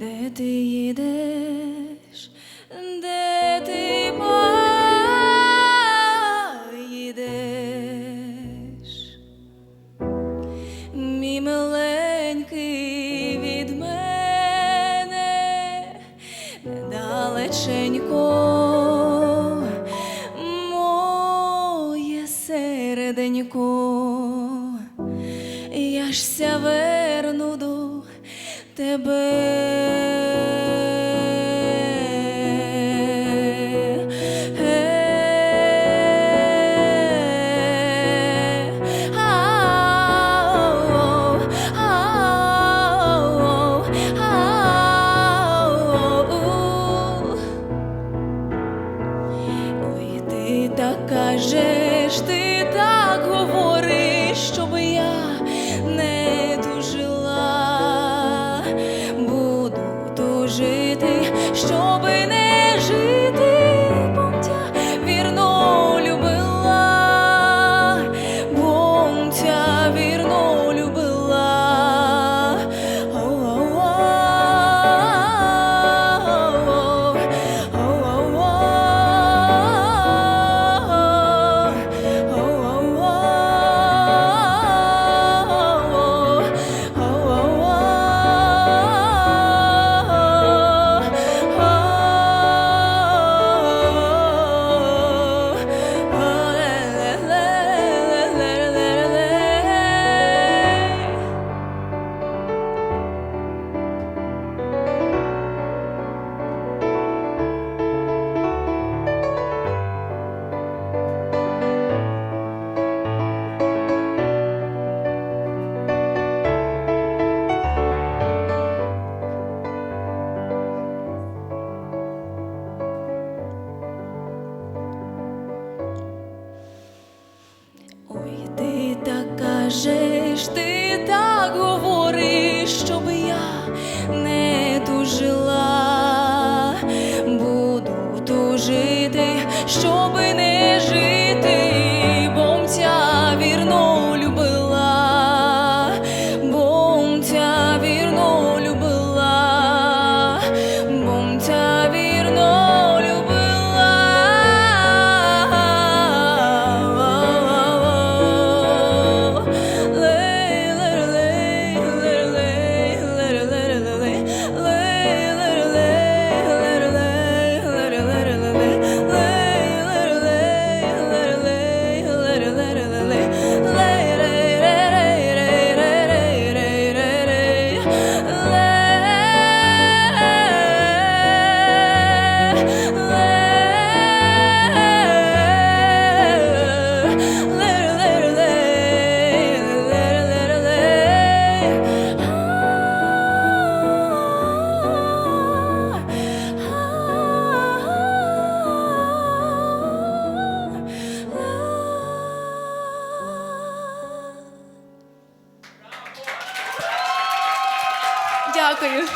Де ти їдеш, де ти поїдеш, мій миленький від мене недалеченько, моє серденько, я жся верну до тебе. Ой, ти так кажеш, ти так говориш, тужити, щоб не жити, Дякую.